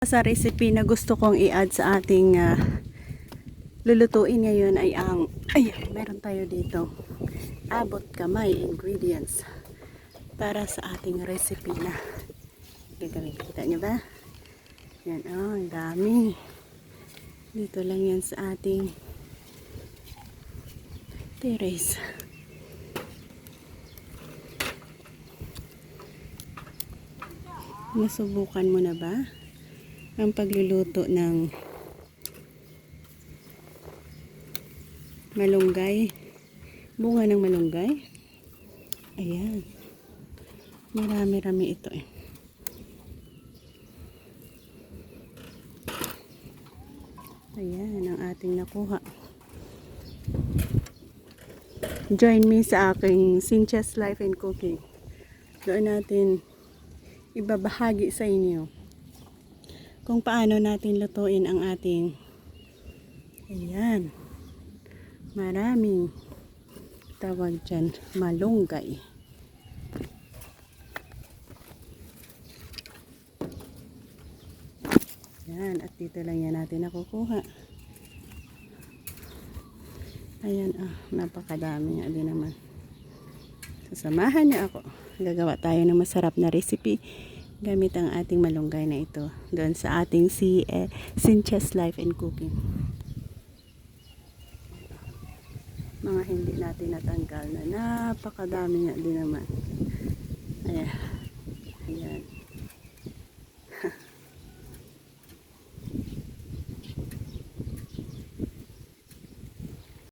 Sa recipe na gusto kong i-add sa ating ah, lulutuin ngayon ay ang, ay, meron tayo dito. Abot kamay ingredients para sa ating recipe na gagawin. Kita nyo ba? Yan, oh, ang dami. Dito lang yan sa ating terrace. Nasubukan mo na ba? Ang pagluluto ng malunggay. Bunga ng malunggay. Ayan. Marami-rami ito eh. Ayan ang ating nakuha. Join me sa aking Cincha's Life and Cooking. Doon natin ibabahagi sa inyo kung paano natin lutuin ang ating ayan maraming tawag dyan malunggay. Yan at dito lang yan natin nakukuha. Ayan ah napakadami nga din naman. Sasamahan niyo ako. Gagawa tayo ng masarap na recipe gamit ang ating malunggay na ito doon sa ating si eh, Cincha's Life and Cooking. Mga hindi natin natanggal na napakadami nga din naman